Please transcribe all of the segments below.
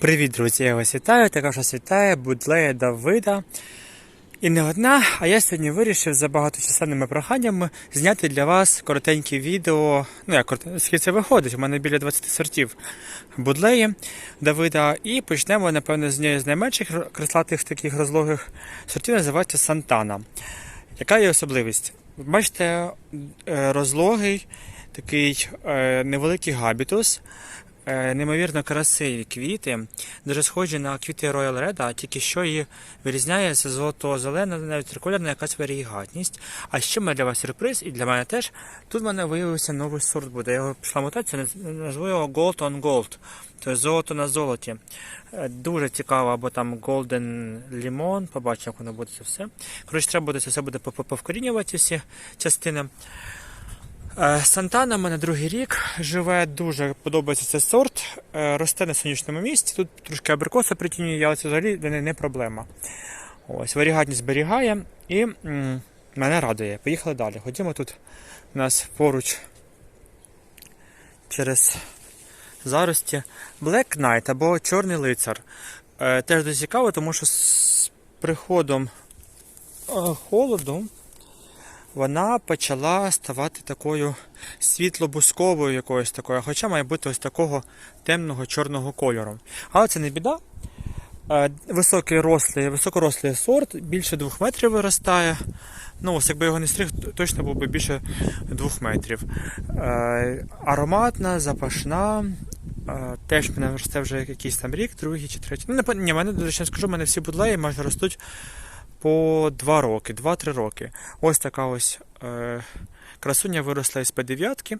Привіт, друзі! Я вас вітаю. Також вас вітає Будлея Давида. І не одна, а я сьогодні вирішив за багаточисленними проханнями зняти для вас коротеньке відео. Ну, як скільки це виходить, у мене біля 20 сортів Будлеї Давида. І почнемо, напевно, з неї з найменших креслатих таких розлогих сортів, називається Сантана. Яка є особливість? Бачите, е, розлогий такий е, невеликий габітус. Е, Неймовірно красиві квіти, дуже схожі на квіти Royal Red, а тільки що її вирізняє золото-зелена, навіть трикольорна якась варігатність. А ще має для вас сюрприз, і для мене теж. Тут в мене виявився новий сорт буде. Я його пішла мутація, назву його Gold on Gold. Тобто золото на золоті. Е, Дуже цікаво, або там Golden Limon, побачимо, як воно буде це все. Коротше, треба буде це все буде повкорінювати всі частини. Е, Сантана в мене другий рік живе, дуже подобається цей сорт. Е, Росте на сонячному місці. Тут трошки абрикоса притінює, але це взагалі для неї не проблема. Ось, варігатність зберігає і м, мене радує. Поїхали далі. Ходімо тут у нас поруч через зарості Black Knight або Чорний лицар. Е, Теж дуже цікаво, тому що з приходом холоду вона почала ставати такою світло-бусковою якоюсь такою, хоча має бути ось такого темного чорного кольору. Але це не біда. Е, Високий рослий, високорослий сорт, більше 2 метрів виростає. Ну, ось якби його не стриг, точно був би більше 2 метрів. Е, Ароматна, запашна. Е, Теж мене росте вже якийсь там рік, другий чи третій. Ну, не, ні, мене, до речі, скажу, мене всі будлеї майже ростуть по 2 роки, 2-3 роки. Ось така ось е, красуня виросла із П9.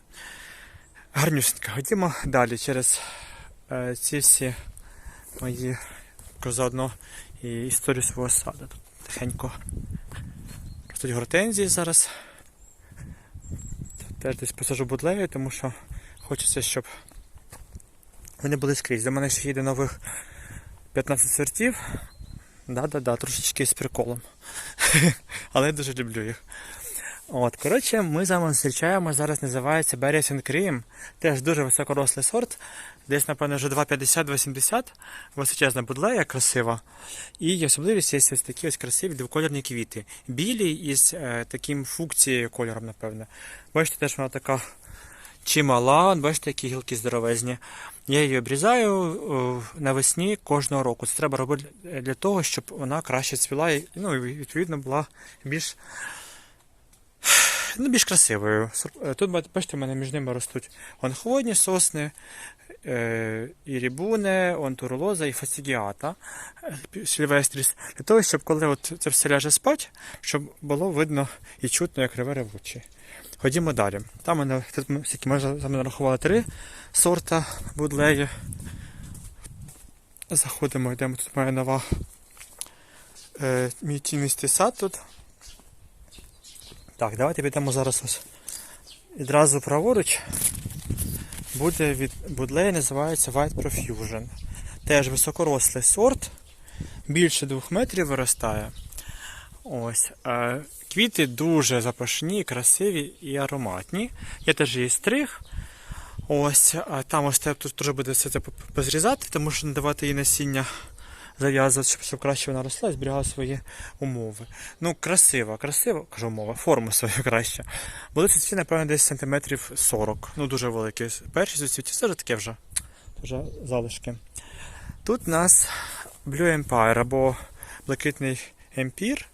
Гарнюсенька. Ходімо далі через е, ці всі мої заодно і історію свого саду. Тут тихенько ростуть гортензії зараз. Теж десь посажу будлею, тому що хочеться, щоб вони були скрізь. До мене ще їде нових 15 сортів. Да-да-да, трошечки з приколом. Але я дуже люблю їх. От, коротше, ми з вами зустрічаємо, зараз називається and Cream. Теж дуже високорослий сорт. Десь, напевно, вже 2,50-2,70. Височезна будлея, красива. І особливість є ось такі ось красиві двокольорні квіти. Білі із е, таким фукцією кольором, напевно. Бачите, теж вона така чимала, бачите, які гілки здоровезні. Я її обрізаю навесні кожного року. Це треба робити для того, щоб вона краще цвіла і ну, відповідно була більш, ну, більш красивою. Е, Тут бачите, в мене між ними ростуть онхводні сосни, е, і рібуне, онтурулоза і фастігіата е, сільвестріс. Для того, щоб коли от це все ляже спать, щоб було видно і чутно, як реве ревучий. Ходімо далі. Там мене тут ми нарахували три сорта будлеї. Заходимо, йдемо. Тут має нова е, мій тінистий сад тут. Так, давайте підемо зараз ось відразу праворуч. Буде від будлеї, називається White Profusion. Теж високорослий сорт, більше 2 метрів виростає. Ось. Е, квіти дуже запашні, красиві і ароматні. Я теж її стриг. Ось, а там ось те- тут теж буде все це позрізати, тому що не давати їй насіння зав'язувати, щоб, щоб краще вона росла і зберігала свої умови. Ну, красиво, красиво, кажу умови, форму свою краще. Були цвіті, напевно, десь сантиметрів 40. Ну, дуже великі. Перші зацвіті, це вже таке вже, вже залишки. Тут у нас Blue Empire або блакитний емпір.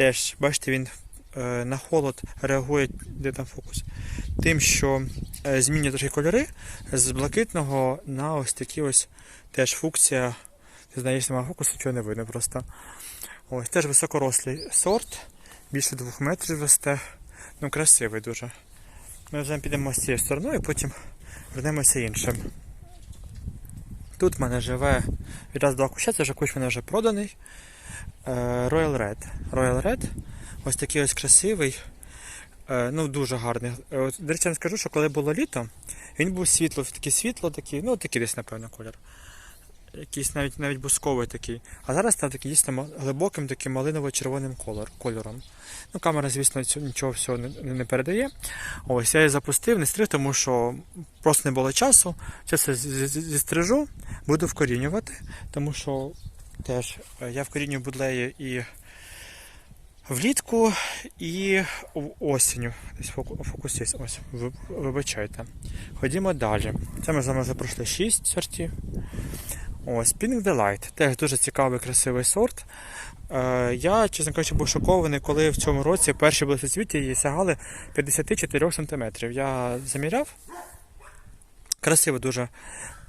Теж, бачите, він е, на холод реагує, де там фокус, тим, що е, змінює трохи кольори з блакитного на ось такі ось теж функція. Ти знаєш, немає фокусу, чого не видно просто. Ось теж високорослий сорт, більше двох метрів росте. Ну, красивий дуже. Ми вже підемо з цією стороною, потім вернемося іншим. Тут в мене живе відразу два куща, це вже кущ в мене вже проданий. Е, Royal Red. Royal Red. Ось такий ось красивий. Е, Ну, дуже гарний. Е, До речі, я скажу, що коли було літо, він був світло, такий світло, такий, ну такий десь, напевно, колір. якийсь навіть навіть бусковий такий. А зараз став такий дійсно глибоким, таким малиново-червоним кольором. Ну, камера, звісно, нічого всього не, не передає. Ось я її запустив, не стриг, тому що просто не було часу. Зараз зістрижу, буду вкорінювати, тому що теж е, я вкорінюю будлеї і влітку, і осінню. Десь фоку- фокус є. Ось, вибачайте. Ходімо далі. Це ми з вами вже пройшли 6 сортів. Ось, Pink Delight. Теж дуже цікавий, красивий сорт. Е, я, чесно кажучи, був шокований, коли в цьому році перші були близьцвіті її сягали 54 см. Я заміряв. Красиво дуже.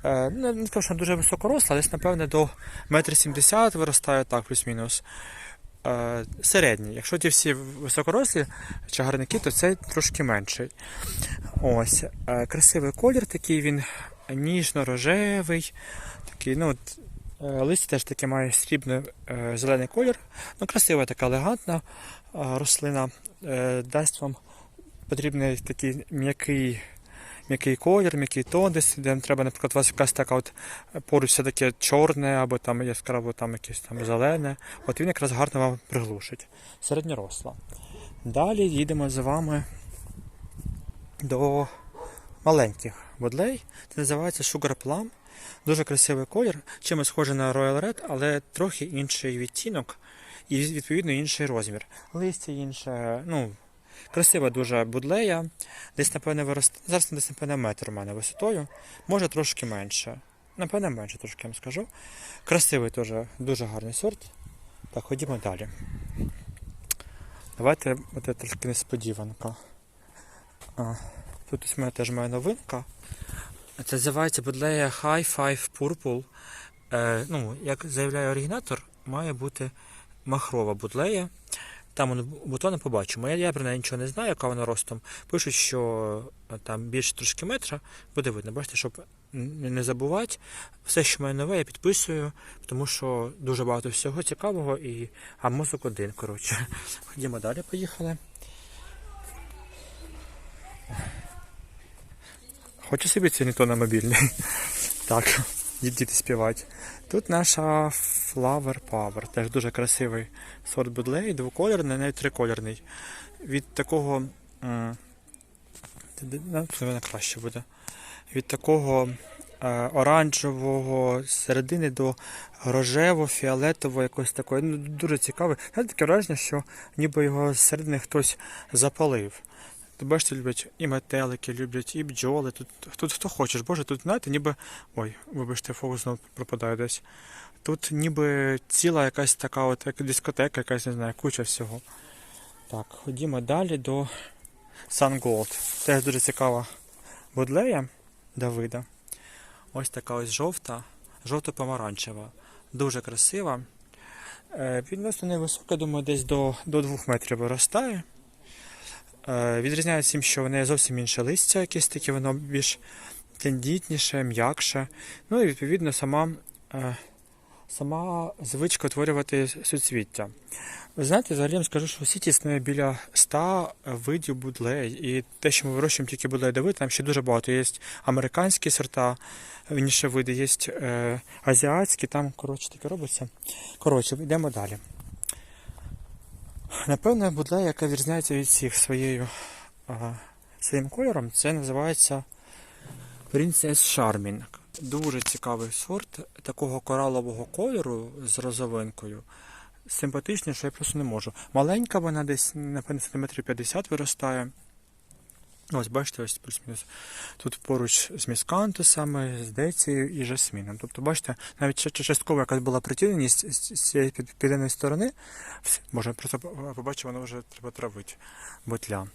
Е, ну, не скажу, що дуже високоросла, десь, напевне, до 1,70 м виростає так, плюс-мінус. Е, середній. Якщо ті всі високорослі чагарники, то цей трошки менший. Ось. Е, красивий колір, такий він ніжно-рожевий. Такий, ну, листя теж таке має срібний е, зелений колір. Ну, красива така елегантна рослина. Дасть вам потрібний такий м'який. М'який колір, м'який тон, десь, де треба, наприклад, у вас якась така от е, поруч все таке чорне, або там яскраво там якесь там зелене. От він якраз гарно вам приглушить. Середньоросла. Далі їдемо з вами до маленьких бодлей. Це називається Sugar Plum. Дуже красивий колір, чимось схожий на Royal Red, але трохи інший відтінок і відповідно інший розмір. Листя інше, ну, красива дуже будлея. Десь, напевне, виросте. Зараз десь, напевне, метр у мене висотою, може трошки менше. Напевне, менше трошки я вам скажу. Красивий теж, дуже гарний сорт. Так, ходімо далі. Давайте буде трошки несподіванка. А, тут ось мене теж моя новинка. Це називається Будлея High Five Purple. Е, ну, як заявляє оригінатор, має бути махрова будлея. Там бутони побачимо. Я, я про неї нічого не знаю, яка вона ростом. Пишуть, що е, там більше трошки метра, буде видно. Бачите, щоб не забувати. Все, що має нове, я підписую, тому що дуже багато всього цікавого і. А мозок один, коротше. Ходімо далі, поїхали. Хочу собі це не то на мобільний. Так, діти співати. Тут наша Flower Power, теж дуже красивий сорт будлей, двокольорний, навіть трикольорний. Від такого. краще буде. Від такого е, оранжевого з середини до рожево-фіолетового якось такої. Ну, дуже цікавий. Таке враження, що ніби його зсередини хтось запалив. Ти бачите, люблять і метелики, люблять, і бджоли. Тут, тут хто хочеш. Боже, тут, знаєте, ніби. Ой, вибачте, фокус знову пропадає десь. Тут ніби ціла якась така от як дискотека, якась, не знаю, куча всього. Так, ходімо далі до Sun Gold. Теж дуже цікава будлея Давида. Ось така ось жовта, жовто-помаранчева. Дуже красива. Е, Відносно невисока, думаю, десь до, до 2 метрів виростає. Е, Відрізняється тим, що в неї зовсім інше листя, якесь таке, воно більш тендітніше, м'якше. Ну і відповідно сама, е, сама звичка утворювати суцвіття. Ви знаєте, взагалі я вам скажу, що у світі існує біля 100 видів будлей. І те, що ми вирощуємо тільки будлей давид, там ще дуже багато. Є американські сорта, вірніше види, є е, азіатські, там коротше таке робиться. Коротше, йдемо далі. Напевно, будла, яка відрізняється від всіх своєю, а, своїм кольором, це називається Princess Charming. Дуже цікавий сорт такого коралового кольору з розовинкою. Симпатичніше, я просто не можу. Маленька вона десь, напевно, сантиметрів 50 виростає. Ось, бачите, ось плюс-мінус. Тут поруч з міскантусами, з децією і жасміном. Тобто, бачите, навіть частково якась була притіненість з цієї південної сторони. Може, просто побачив, воно вже треба травити ботля.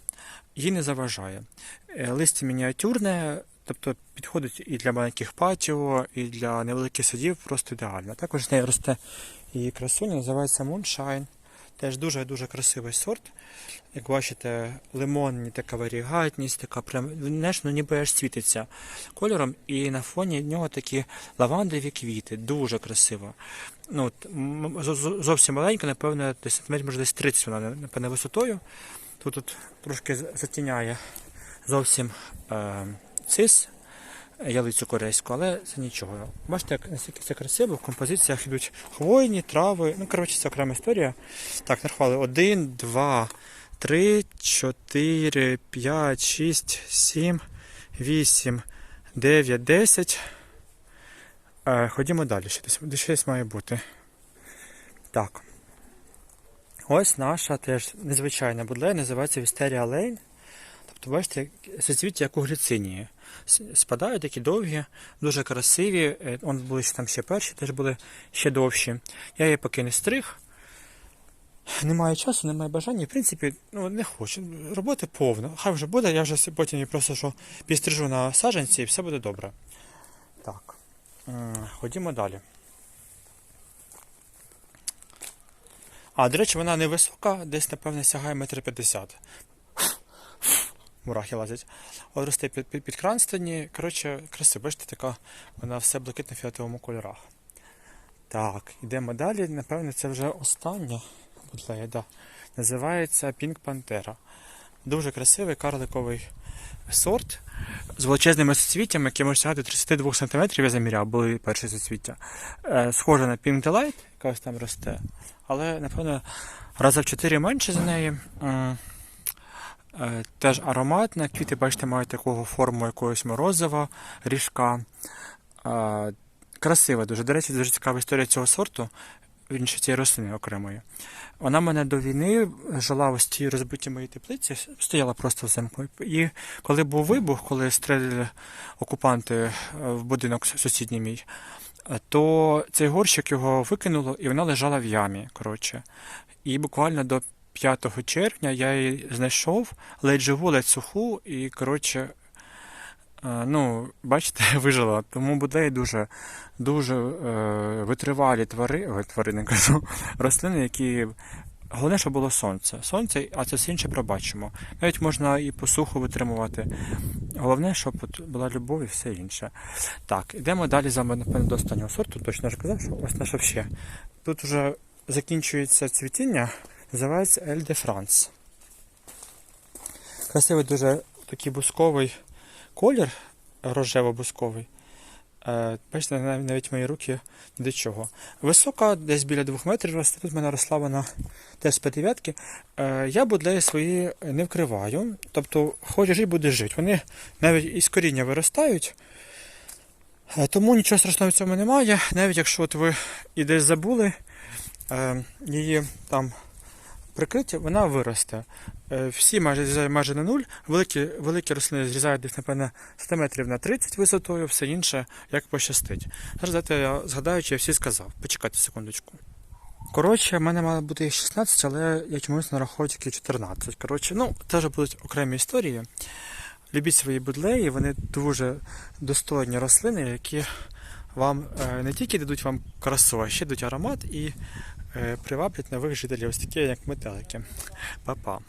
Їй не заважає. Е, Листя мініатюрне, тобто підходить і для маленьких патіо, і для невеликих садів просто ідеально. Також з неї росте її красуня, називається Moonshine. Теж дуже-дуже красивий сорт. Як бачите, лимонні така варігатність, така прям, знаєш, ну ніби аж світиться кольором, і на фоні нього такі лавандові квіти, дуже красиво. Ну, от, зовсім маленька, напевно, десь може десь 30 вона, напевно, висотою. Тут, тут трошки затіняє зовсім е, цис, ялицю корейську, але це нічого. Бачите, як наскільки це красиво, в композиціях йдуть хвойні, трави. Ну, коротше, це окрема історія. Так, нарахували 1, 2, 3, 4, 5, 6, 7, 8, 9, 10. Е, ходімо далі. Ще десь, щось має бути. Так. Ось наша теж незвичайна будлея, називається Вістерія Лейн. Тобто, бачите, соцвіття як у гліцинії. Спадають такі довгі, дуже красиві. Е, Он були там ще перші, теж були ще довші. Я її поки не стриг. Немає часу, немає бажання. В принципі, ну не хочу. Роботи повно. Хай вже буде, я вже потім її просто що підстрижу на саджанці і все буде добре. Так. Ходімо далі. А, до речі, вона невисока, десь, напевне, сягає метр п'ятдесят. Мурахи лазять. От росте під, під, під. Коротше, красиво, бачите, така вона все блакитно-фіолетовому кольорах. Так, йдемо далі. Напевне, це вже остання бутлея, да. Називається Pink Pantera. Дуже красивий карликовий сорт з величезними суцвіттями, які можуть сягати 32 см, я заміряв, були перші суцвіття. Е, схоже на Pink Delight, яка ось там росте, але, напевно, раза в 4 менше за неї. Е, Теж ароматна. Квіти, бачите, мають такого форму якогось морозива, ріжка. Е, Красива дуже. До речі, дуже цікава історія цього сорту, вірніше цієї рослини окремої. Вона мене до війни жила ось цій розбитій моїй теплиці, стояла просто взимку. І коли був вибух, коли стріляли окупанти е, в будинок сусідній мій, то цей горщик його викинуло, і вона лежала в ямі. Коротше. І буквально до 5 червня я її знайшов, ледь живу, ледь суху, і коротше. е, Ну, бачите, вижила. Тому буде дуже, дуже е, витривалі твари, тварини кажу, рослини, які. Головне, щоб було сонце. Сонце, а це все інше пробачимо. Навіть можна і посуху витримувати. Головне, щоб була любов і все інше. Так, йдемо далі з вами, напевно, до останнього сорту. Точно ж казав, що ось наше ще. Тут вже закінчується цвітіння, називається Ель де Франс. Красивий дуже такий бусковий колір, рожево-бусковий. Е, Бачите, навіть мої руки до чого. Висока, десь біля 2 метрів росте. Тут в мене росла вона теж п'ятив'ятки. Е, Я будлеї свої не вкриваю. Тобто, хоче жити, буде жити. Вони навіть із коріння виростають. Е, Тому нічого страшного в цьому немає. Навіть якщо от ви і десь забули її там прикриття, вона виросте. Е, Всі майже зрізають майже на нуль. Великі, великі рослини зрізають десь, напевно, 100 метрів на 30 висотою, все інше як пощастить. Зараз дайте я згадаю, чи я всі сказав. Почекайте секундочку. Коротше, в мене мало бути їх 16, але я чомусь нарахував тільки 14. Коротше, ну, вже будуть окремі історії. Любіть свої будлеї, вони дуже достойні рослини, які вам е, не тільки дадуть вам красу, а ще дадуть аромат і приваблять нових жителів, ось такі, як метелики. Па-па.